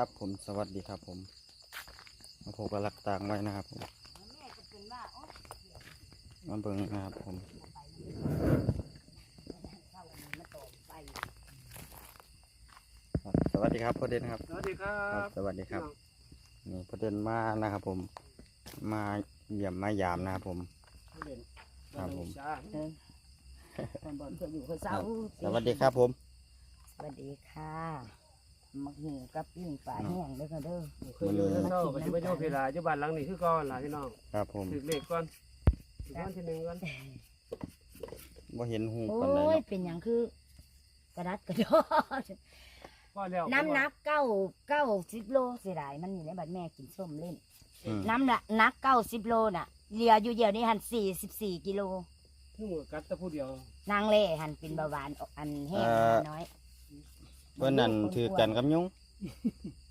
ครับผมสวัสดีครับผมมาพบกับหลักต่างไว้นะครับผมมาเบิ่งนะครับผมครับสวัสดีครับพ่อเด่นครับ สวัสดีครัครับ บสวัสดีครับ นี่พ่อเด่นมานะครับผม มาเยี่ยมมายามนะครับผมครับผมคนบอลเพื่ออยู่คนเศร้าสวัสดีครับผม สวัสดีค่ะ มักหิวกับปิ้งปลาแห้งเด้อค่ะเด้อเคยอยู่เศร้าก็สิไปอยู่พี่ลาอยู่บ้านหลังนี้คือก่อนล่ะพี่น้องครับผมถือเลขก่อนถือก่อนที่หนึ่งก่อนว่าเห็นหูโอ้ปันใดยเนาะเป็นอย่างคือกระดัดกระดอดพอแล้วน้ำหนักเก้าเก้าสิบโลเสียดายมันนี่แหละบัดแม่กินส้มเล่น อืมน้ำหนักนักเก้าสิบโลน่ะเหลืออยู่เดียวนี่หันสี่สิบสี่กิโล นุ่งกัดแต่ผู้เดียวนางเล่หันเป็นเบาหวานอันแห้งน้อย เพื่อนนั่นถือกันกับยุง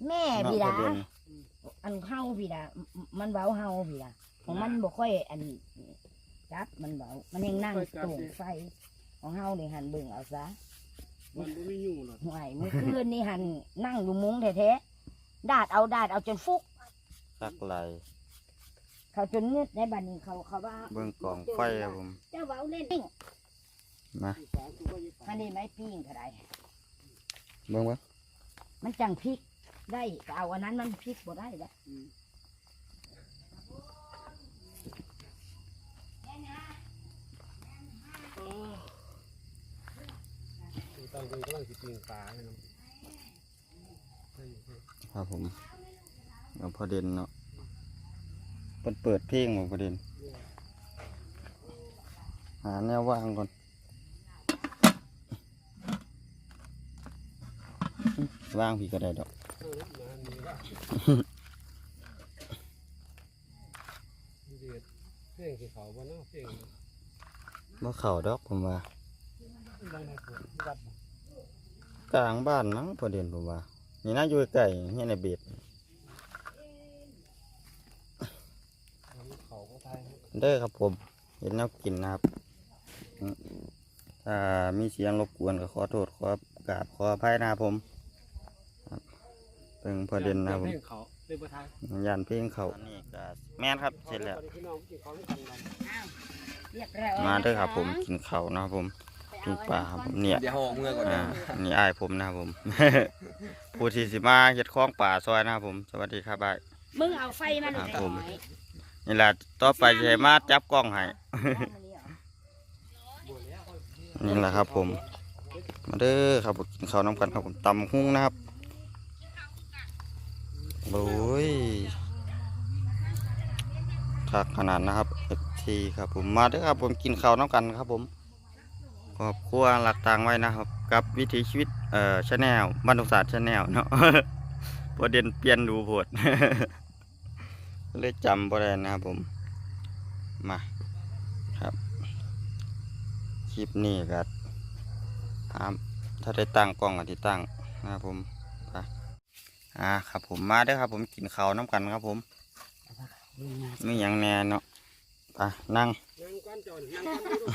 แม่เนาะพี่พ่อดาเด่นอันเฮาพี่ดามันมันเบาเฮาพี่ดาของมันบ่ค่อยอันจับมันเบามันยังนั่งตรงไฟของเฮานี่หันเบิ่งเอาซะมันบ่มียุ่งหรอกห่วยเมื่อคืนนี่หันนั่งอยู่มุ้งแท้ๆดาดเอาดาดเอาจนฟุกสักไหลายเขาจนงึดในบัดนี้เขาเขาว่าเบิ่งกองไฟครับผม เจ้าเบาเล่นปิ้งมาสามตัวก็ยี่สิบอันนี้ไม้ปิ้งเท่าไร เบิ่งเบิ่งมันจังพริกได้ก็เอาอันนั้นมันพริกบ่ได้แล้วต้องเป็นกำลังสิปีนปลาให้น้องครับผมเอาพอเด่นเนาะเปิดเปิดเพลงบ่พอเด่นหาแนวว่างก่อน ว่างพี่ก็ได้ดอกเออมานี่ละเด็ดเพลงสิเขาบ่เนาะเพลงบ่เข้าดอกผมว่าดังในปวดวัดกลางบ้านมั้งพอเด่นผมว่า นี่น่าอยู่ใกล้ๆเนี่ยในเบ็ดเขาก็ทายเด้อครับผมเห็นแนวกินนะครับอืมถ้ามีเสียงรบกวนก็ขอโทษขอกราบขออภัยนะครับผมครับเพิ่งพอเด่นนะครับผมเพลงเขาเลยบ่ทายยานเพลงเขาอันนี้ก็แม่นครับเสร็จแล้ว พี่น้องกินของกันกันเรียกร้อยมาเด้อครับผมกินเขาวนะครับผมกินปลาครับผมเนี่ย เดี๋ยวห้องเมื่อก่อนอ่าอันนี้อ้ายผมนะครับผม ผู้ที่สิมาเฮ็ดคล้องป่าซอยนะครับผม สวัสดีครับอ้าย มึงเอาไฟมันครับไปผมหน่อยนี่แหละต่อไปจะให้มาจับกล้องให้ นี่แหละครับผม มาเด้อครับผมกินข้าวน้ำกันครับผมตำหุ้งนะครับ โอ้ยคักขนาดนะครับเอฟทีครับผมมาด้อครับผมกินข้าวน้ำกันครับผมครอบครัวหลักต่างไว้นะครับ กับวิถีชีวิตเอ่อชาแนลบรรทุศาสตร์ชาแนลเนาะประเด็นเปลี่ยนดูโพดเลยจำประเด็นนะครับผมมาครับคลิปนี้ก็ถามถ้าได้ตั้งกล้องก็ที่ตั้งนะครับผม อ่าครับผมมาเด้อครับ ผมกินข้าวน้ำกันครับ ผมมีอย่างแหน่เนาะไปนั่งนั่งก้อนจอนนั่งก้อนดู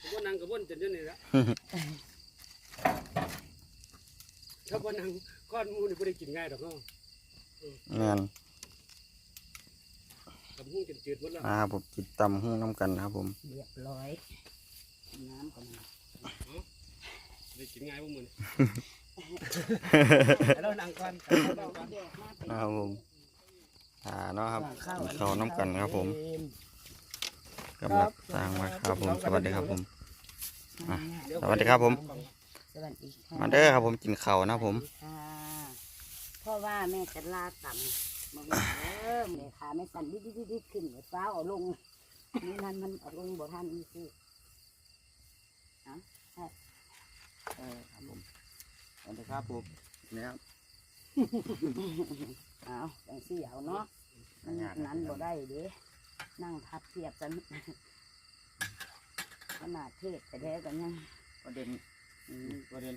ผมว่านั่งกับบนจนจนนี่ละถ้าว่านั่งก้อนหมูนี่ไม่ได้กินง่ายดอกเนาะแม่นกับหูจืดๆหมดแล้วอ่าครับผมกินตำหุ้งน้ำกันนะครับ ผมเรียบร้อยน้ำก่อนได้กินง่ายพวกมึง แล้วนั่งก้อนนั่งก้อนนะครับผมอ่าเนาะครับกินข้าวน้ำกันครับผมกับหลักต่างไว้ครับผมสวัสดีครับผมอะสวัสดีครับผมสวัสดีค่ะมาเด้อครับผมกินข้าวนะครับผมค่ะเพราะว่าแม่จะลาต่ำมาเริ่มเลยขาแม่สั่นดิดดิดดิดขึ้นเหมือนฟ้าเอาลงนี่นั่นมันเอาลงบ่ทันนี่สิเอะเออครับผม สวัสดีครับผมเนี่ยครับเอาจังสี่เอาเนาะมันนั้นบ่ได้เด้นั่งทับเทียบกันขนาดเทศแต่แท้กันยังประเด็นอืมประเด็น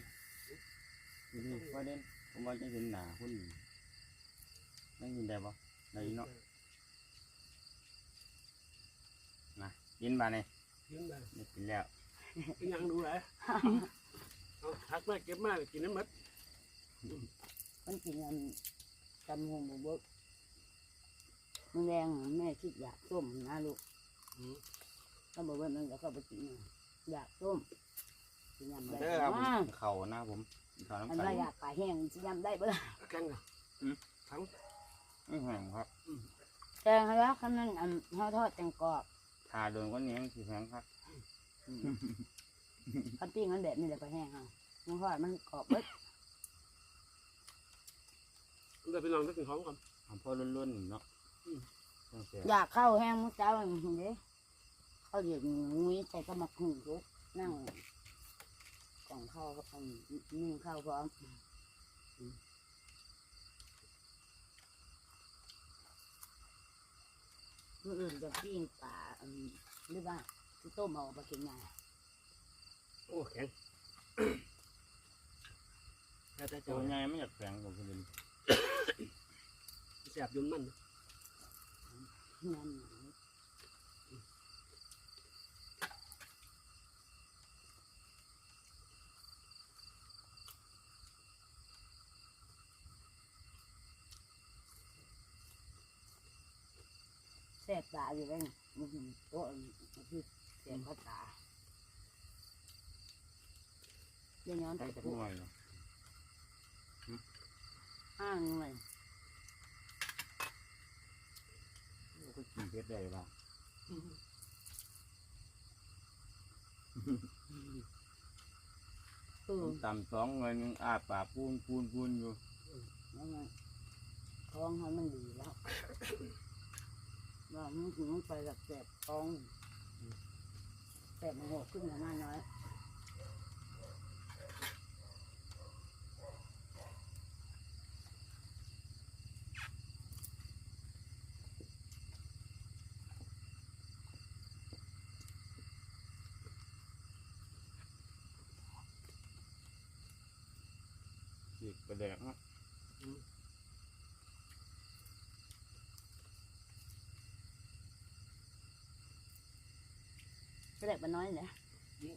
นี่ประเด็นผมว่าจะเห็นหนาคุณไม่ยินได้ปะได้ยินเนาะนะยินมาเนี่ยยืนไปได้กินแล้วยังดูเลย เอาทักมาเก็บมากินน้ำมัดมันกินอันตำหงบุบกมันแรงแม่คิดอยากต้มนะลูกอืมก็บอกว่ามันก็เข้าไปกินอยากต้มสิยำได้เด้อครับผมบ้างกินเขานะผมกินเขาอัน้ำนกันว่าอยากปลาแห้งสิยำได้บ่ล่ะแกงน่ะอืมทั้งไม่แห้งครับแกงเขาแล้วคำนั้นอันห่อทอดแตงกรอบทาโดนก็เนี้ยงสีแข็งครับ คันปิ้งมันแบบนี้แหละปลาแห้งเอามันทอดมันกรอบเบิดเดี๋ยวไปลองสักหนึ่งของก่อนทำพ่อรุ่นๆเนาะอืมต้องเสียอยากเข้าแห้งมื้อเจ้าอย่างนี้เด้เขาเดี๋ยวงุ้ยใส่กระมักหุ่นทุกนั่งกล่องข้าวกับอันนึ่งข้าวพร้อมมื่ออื่นจะปิ้งปลาอันหรือว่าที่ต้มเอาปลาเค็มมา โอ้แข็งแล้วแต่ตัเจ้าวใหญ่ไม่อยากแข็งผมคือแสบยุ่นมันนั่นน่ะแสบตาอยู่แล้วนี่มันถึงโต๊ะมันคือแสบเข้าตา เดี๋ยวย้อนใช้ไปจะปุ๊พูบดอะไรเนาะอ้างเลยก็กินเพชรได้ป่ะเออต่ำสองเงินยังอาปากปูนปูนปูนอยู่นั่นไงท้องเขามันดีแล้วว่ามันถึงมันไปกับแสบท้องแสบมันหกขึ้นมาหน้าน้อย ฉีกกระแดกเนาะก็แสบมันน้อยเนี่ย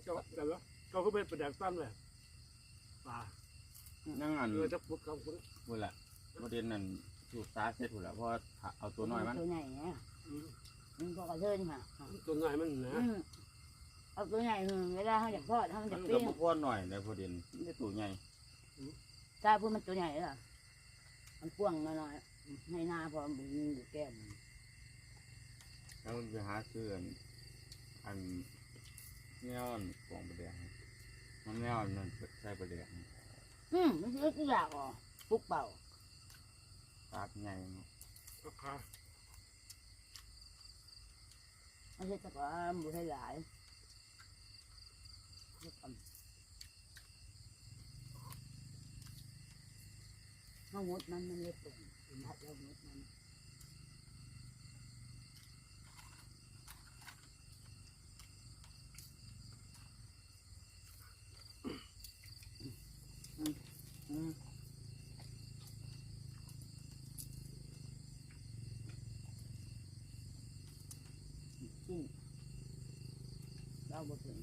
เจ้าแต่ละเจ้าก็เป็นประแดกตั้นเลยปลานั่งอันเออจะปุ๊บเขาปุ๊บพูดละประเด็นนั่นสูบตาเสร็จพูดละเพราะเอาตัวน้อยมันตัวใหญ่เนี่ยอืมมันพอกระเทินค่ะตัวน้อยมันนะอืมเอาตัวใหญ่หนึ่งเวลาเขาอยากทอดเขามัอยานกก็ปิ้งบ่พอหน่อยในประเด็นไม่ได้ตัวใหญ่ ถ้าพูดมันตัวใหญ่เหรอมันพ่วงมาหน่อยให้หน้าพอมันยิงอยู่แก้มแล้วมันไปหาซื้ออันอันแนวอันกล่องประเดี๋ยวมันแนวอันนั่นใส่ประเดี๋ยวอืมมันคือที่อยากอะปุกเป่าปากใหญ่เนาะราคาไม่ใช่แต่ว่าบุให้หลาย ข้าวมดมันมันเล็กตรงนัดแล้วมดมันจริงเราบ่ถึง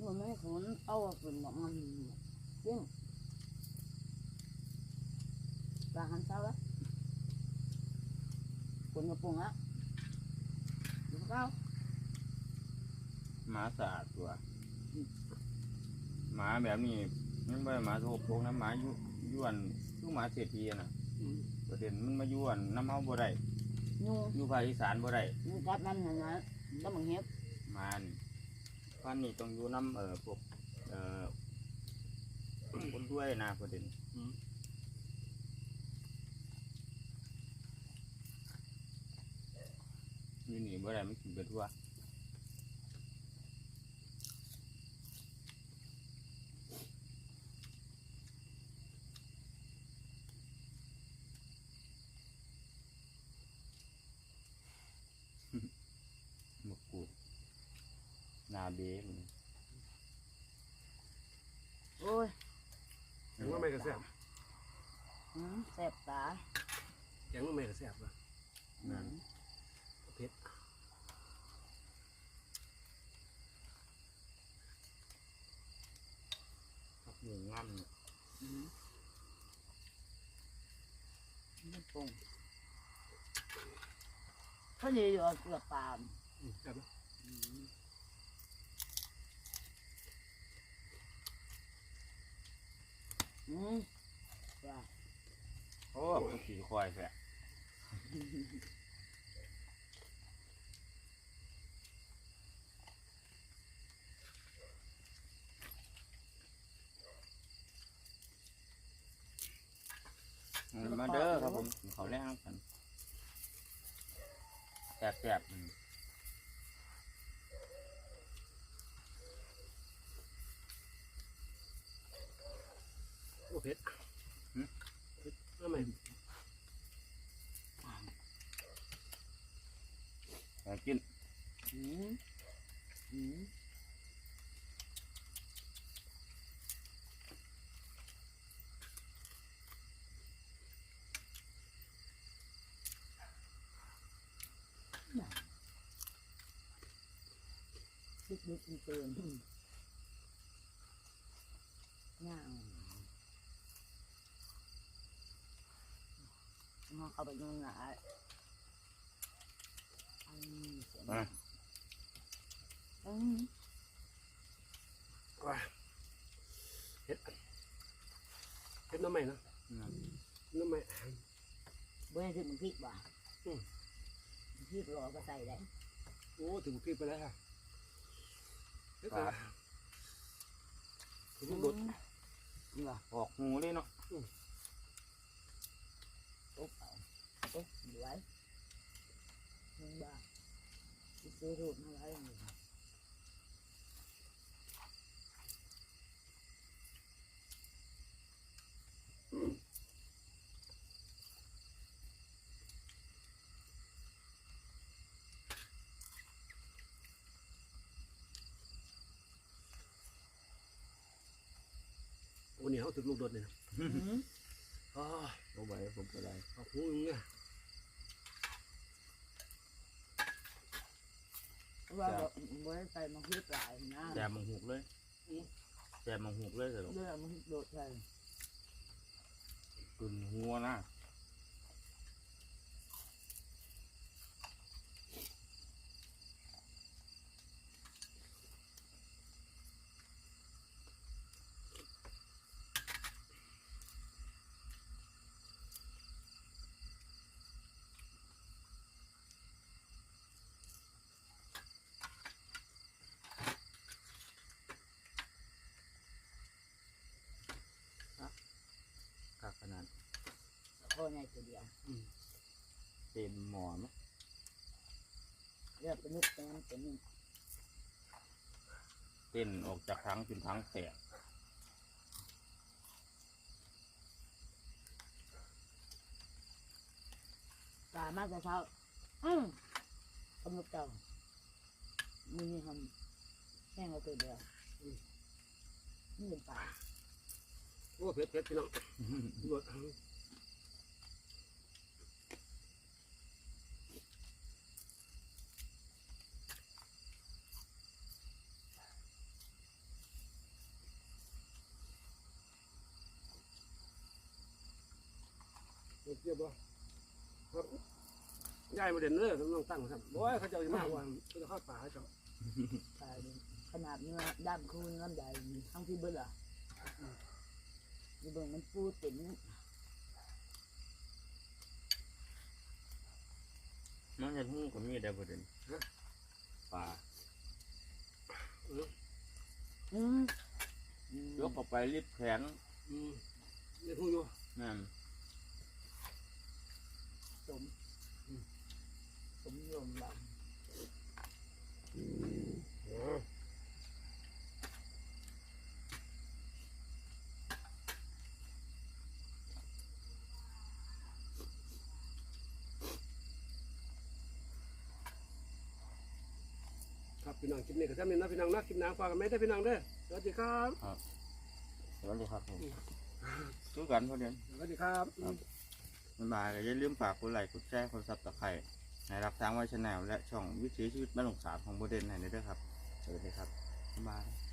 มันไม่ขนเอาขึ้นบอกมังมัน กระปุงอะดูเขาหมาสะอาดตัวหมาแบบนี้มันไม่หมาโสโครกนะหมายุยวนคือหมาเศรษฐีอะน่ะอืมประเด็นมันมาย้วนน้ำเฮาบ่ได้ยูอยู่ภาคอีสานบ่ได้ยูจับมันนะนะแล้วมึงเฮ็บหมานี่พันนี่ต้องอยู่น้ำเอ่อพวกเอ่อ คนด้วยนะประเด็นอืมอยู่นี่บ่ได้มันกินไปทั่วมะกรูดนาเบมัน โอ้ย แกงว่าไม่กระแสบอืมแสบตาแกงว่าไม่กระแสบว่ะนั่นเผ็ดหมูงามอืมมันปรุงเขาดีอยู่เกลือปลาล์มอืมครับอืม อืมว่าโอ้ขี่ควายแฝะ มาเด้อครับผมกินเขาวแรกกันแสบๆอืม โอ้เผ็ดเผ็ดเอาใหม่ อยากกิน อืมอืม ดึกดึกตื่นตื่นง่างมองเอาไปยังไงอันนี้เสียงอะ อืมว้าเผ็ดเผ็ดน้ำใหม่นะอืมน้ำใหม่เบื่อถึงมันพริกว่ะอืม พริกรอก็ใส่ได้โอ้ถึงพริกไปแล้วค่ะ เผ็ดครัอะบถึงบดนี่ล่ะออกหูเลยเนาะปุ๊บเอาปุ๊บดูไว้มึงบ้าซื้อรูปมาไว้ห นี่เขาถึงลูกโดดเนี่ยนะอืมอ๋อโอ้ใบผมก็ได้เอาหูอย่างเงี้ยว่าแบบเบื่อใส่มังคุดหลายนะแสบมังหุกเลยแสบมังหุกเลยเถอะเรื่องมันโดดใส่กึ่นหัวนะ กักขนาดพ่อใหญ่ตัวเดียวเต็มหมอนเลือกเป็นนุกเป็นน้ำเป็นนี่เต้นออกจากทั้งจนทั้งแตกตามากแต่เช้าอืมกำลังเจ้ามีนี่ทำแห้งเอาตัวเดียวอืมนี่เป็นปลา โอ้เผ็ดเผ็ดพี่น้องโดดเรียบร้อยครับยายมาเด่นเลยต้องตั้งครับโอ้ยเขาจะเอามากกว่าเขาจะเข้าป่าเขาจะปลายขนาดเนื้อด้ามคูน้ำใหญ่ทั้งที่เบิ้ลอะ มีเบิ้งมันปูเต็มมันจะหูก็มีได้ประเด็นปลาอืมยกเข้าไปรีบแขนอืมเนี่ยพูดอยู่นั่นสมสมยมลค พี่น้องคลิปนี้ก็จะมีนะพี่น้องนะคลิปหน้าฝากกันไหมได้อพี่น้องเด้อสวัสดีครับสวัสดีครับผมช่วยกันประเด็นสวัสดีครับครับบ๊ายบายอย่าลืมฝากกดไลค์กดแชร์กดซับสไครต์ในรับทางไว้ชแนลและช่องวิถีชีวิตบ้านหลงสาของโมเดลให้ด้วยครับสวัสดีครับบ๊ายบาย